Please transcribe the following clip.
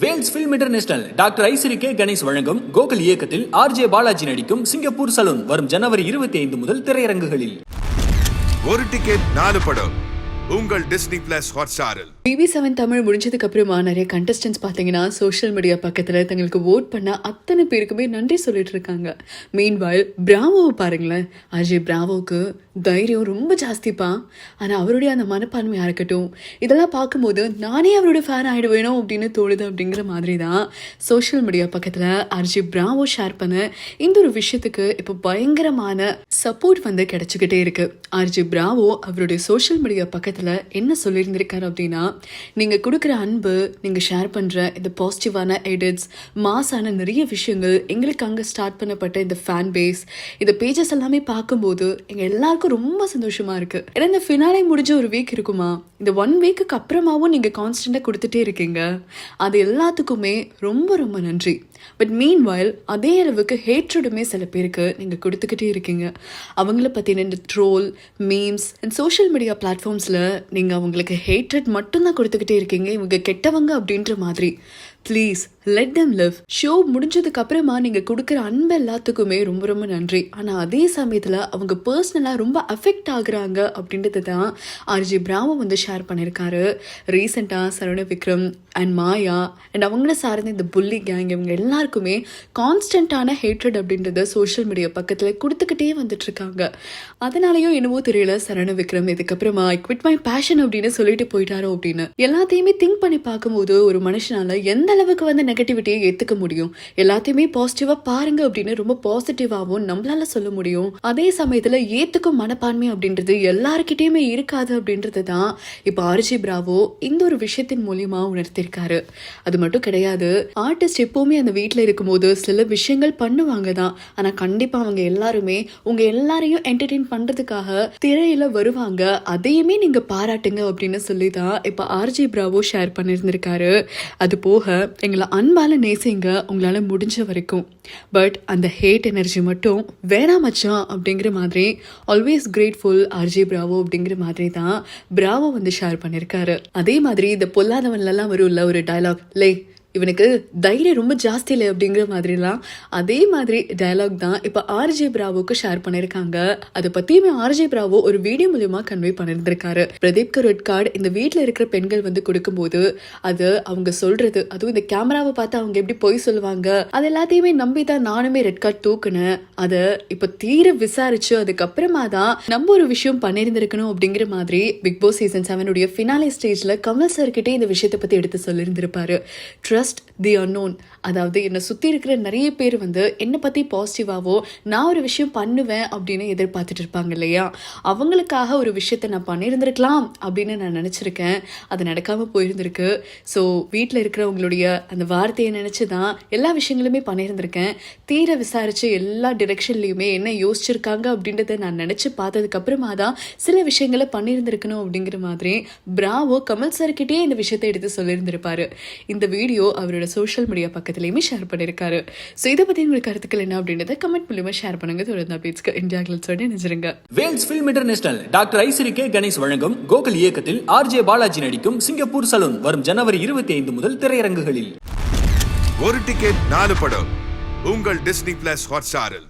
Vels film international doctor Ishari K Ganesh வழங்கும் கோகுல் இயக்கத்தில் RJ Balaji நடிக்கும் சிங்கப்பூர் சலூன் வரும் ஜனவரி இருபத்தி ஐந்து முதல் திரையரங்குகளில். ஒரு டிக்கெட் நாலு படம். உங்கள் டிஸ்னி பிளஸ் ஹாட்ஸ்டாரில் பிபி செவன் தமிழ் முடிஞ்சதுக்கு அப்புறமா நிறைய கண்டஸ்டன்ஸ் பார்த்தீங்கன்னா சோஷியல் மீடியா பக்கத்தில் தங்களுக்கு ஓட் பண்ண அத்தனை பேருக்குமே நன்றி சொல்லிட்டு இருக்காங்க. மீன்வாயில் பிராவோவை பாருங்களேன். அஜய் பிராவோவுக்கு தைரியம் ரொம்ப ஜாஸ்திப்பா. ஆனால் அவருடைய அந்த மனப்பான்மையாக இருக்கட்டும் இதெல்லாம் பார்க்கும்போது நானே அவரோட ஃபேன் ஆகிடுவேணும் அப்படின்னு தோணுது அப்படிங்கிற மாதிரி தான் சோஷியல் மீடியா பக்கத்தில் அர்ஜி பிராவோ ஷேர் பண்ண இந்த ஒரு விஷயத்துக்கு இப்போ பயங்கரமான சப்போர்ட் வந்து கிடச்சிக்கிட்டே இருக்கு. ஆர்ஜி பிராவோ அவருடைய சோஷியல் மீடியா பக்கத்தில் என்ன சொல்லியிருந்திருக்காரு அப்படின்னா நீங்கள் கொடுக்குற அன்பு நீங்கள் ஷேர் பண்ணுற இந்த பாசிட்டிவான எடிட்ஸ் மாஸான நிறைய விஷயங்கள் எங்களுக்கு அங்கே ஸ்டார்ட் பண்ணப்பட்ட இந்த ஃபேன் பேஸ் இந்த பேஜஸ் எல்லாமே பார்க்கும்போது எங்கள் எல்லாருக்கும் ரொம்ப சந்தோஷமா இருக்கு. ஏன்னா இந்த ஃபினாலே முடிஞ்ச ஒரு வீக் இருக்குமா? இந்த ஒன் வீக்குக்கு அப்புறமாவும் நீங்கள் கான்ஸ்டண்ட்டாக கொடுத்துட்டே இருக்கீங்க. அது எல்லாத்துக்குமே ரொம்ப ரொம்ப நன்றி. பட் மீன் வயல் அதே அளவுக்கு ஹேட்ரடுமே சில பேருக்கு நீங்கள் கொடுத்துக்கிட்டே இருக்கீங்க. அவங்கள பற்றின இந்த troll memes and social media பிளாட்ஃபார்ம்ஸ்ல நீங்கள் அவங்களுக்கு ஹேட்ரட் மட்டும்தான் கொடுத்துக்கிட்டே இருக்கீங்க. இவங்க கெட்டவங்க அப்படின்ற மாதிரி. Please let them live show முடிஞ்சதுக்கு அப்புறமா நீங்கள் கொடுக்குற அன்பு எல்லாத்துக்குமே ரொம்ப ரொம்ப நன்றி. ஆனால் அதே சமயத்தில் அவங்க பர்சனலா ரொம்ப அஃபெக்ட் ஆகுறாங்க அப்படின்றது தான் ஆர்ஜி பிராமம் வந்து ஷேர் பண்ணியிருக்காரு ரீசெண்டா சரவண விக்ரம் அண்ட் மாயா அண்ட் அவங்கள சார்ந்த இந்த புள்ளி கேங் இவங்க எல்லாருக்குமே கான்ஸ்டன்டான ஹேட்ரட் அப்படின்றத சோஷியல் மீடியா பக்கத்தில் கொடுத்துக்கிட்டே வந்துட்டு இருக்காங்க அதனாலயோ என்னவோ தெரியல சரண விக்ரம் இதுக்கப்புறமா குவிட் மை பேஷன் அப்படின்னு சொல்லிட்டு போயிட்டாரோ அப்படின்னு. எல்லாத்தையுமே திங்க் பண்ணி பார்க்கும்போது ஒரு மனுஷனால எந்த அளவுக்கு வந்து நெகட்டிவிட்டியை ஏத்துக்க முடியும்? எல்லாத்தையுமே பாசிட்டிவா பாருங்க அப்படின்னு ரொம்ப பாசிட்டிவாகவும் நம்மளால சொல்ல முடியும். அதே சமயத்துல ஏத்துக்கும் மனப்பான்மை அப்படின்றது எல்லாருக்கிட்டயுமே இருக்காது அப்படின்றது தான் இப்போ ஆர்ஜி பிராவோ இந்த ஒரு விஷயத்தின் மூலியமா உணர்த்திருக்காரு. அது மட்டும் கிடையாது ஆர்டிஸ்ட் எப்பவுமே அந்த வீட்டில் இருக்கும்போது சில விஷயங்கள் பண்ணுவாங்க தான். ஆனா கண்டிப்பா அவங்க எல்லாருமே உங்க எல்லாரையும் என்டர்டெயின் பண்றதுக்காக திரையில வருவாங்க. அதையுமே நீங்க பாராட்டுங்க அப்படின்னு சொல்லி தான் இப்போ ஆர்ஜி பிராவோ ஷேர் பண்ணியிருந்திருக்காரு அது போக எங்களை அன்பால நேசிங்க உங்களால முடிஞ்ச வரைக்கும். பட் அந்த ஹேட் எனர்ஜி மட்டும் வேணா மச்சான் அப்படிங்கிற மாதிரி ஆல்வேஸ் கிரேட்ஃபுல் ஆர்ஜி பிராவோ அப்படிங்கிற மாதிரி தான் பிராவோ வந்து ஷேர் பண்ணியிருக்காரு அதே மாதிரி இந்த பொல்லாதவன்லாம் வரும்ல ஒரு டயலாக் லே இவனுக்கு தைரியம் ரொம்ப ஜாஸ்தி இல்லை அப்படிங்கிற மாதிரிலாம். அதே மாதிரி டயலாக் தான் இப்போ ஆர்ஜே பிராவோக்கு ஷேர் பண்ணியிருக்காங்க அதை பற்றியுமே ஆர்ஜே பிராவோ ஒரு வீடியோ மூலியமாக கன்வே பண்ணியிருந்திருக்காரு பிரதீப் ரெட் கார்டு இந்த வீட்டில் இருக்கிற பெண்கள் வந்து கொடுக்கும்போது அது அவங்க சொல்றது அதுவும் இந்த கேமராவை பார்த்து அவங்க எப்படி பொய் சொல்லுவாங்க அது எல்லாத்தையுமே நம்பி தான் நானுமே ரெட் கார்டு தூக்குனேன். அதை இப்போ தீர விசாரிச்சு அதுக்கப்புறமா தான் நம்ம ஒரு விஷயம் பண்ணியிருந்திருக்கணும் அப்படிங்கிற மாதிரி பிக் பாஸ் சீசன் செவனுடைய ஃபினாலே ஸ்டேஜில் கமல் சார் கிட்டே இந்த விஷயத்தை பற்றி எடுத்து சொல்லியிருந்திருப்பாரு ட்ரஸ்ட் தி அன்னோன் அதாவது என்னை சுற்றி இருக்கிற நிறைய பேர் வந்து என்னை பற்றி பாசிட்டிவாகவோ நான் ஒரு விஷயம் பண்ணுவேன் அப்படின்னு எதிர்பார்த்துட்டு இருப்பாங்க இல்லையா? அவங்களுக்காக ஒரு விஷயத்த நான் பண்ணியிருந்திருக்கலாம் அப்படின்னு நான் நினச்சிருக்கேன். அது நடக்காமல் போயிருந்திருக்கு. ஸோ வீட்டில் இருக்கிறவங்களுடைய அந்த வார்த்தையை நினச்சி தான் எல்லா விஷயங்களுமே பண்ணியிருந்திருக்கேன். தீர விசாரித்து எல்லா டிரெக்ஷன்லையுமே என்ன யோசிச்சிருக்காங்க அப்படின்றத நான் நினச்சி பார்த்ததுக்கப்புறமா தான் சில விஷயங்களை பண்ணியிருந்திருக்கணும் அப்படிங்கிற மாதிரி பிராவோ கமல் சார்கிட்டே இந்த விஷயத்தை எடுத்து சொல்லியிருந்திருப்பாரு. இந்த வீடியோ அவரோட சோஷியல் மீடியா பக்கத்துலையுமே ஷேர் பண்ணியிருக்காரு ஸோ இதை பற்றி உங்களுக்கு கருத்துக்கள் என்ன அப்படின்றத கமெண்ட் மூலியமாக ஷேர் பண்ணுங்க. தொடர்ந்து அப்டேட்ஸ்க்கு இந்தியா கிளட்ஸோட நினைச்சிருங்க Vels film international doctor Ishari K Ganesh வழங்கும் கோகுல் இயக்கத்தில் ஆர்ஜே பாலாஜி நடிக்கும் சிங்கப்பூர் சலூன் வரும் ஜனவரி இருபத்தி ஐந்து முதல் திரையரங்குகளில். ஒரு டிக்கெட் நாலு படம். உங்கள் டிஸ்னி பிளஸ் ஹாட்ஸ்டாரில்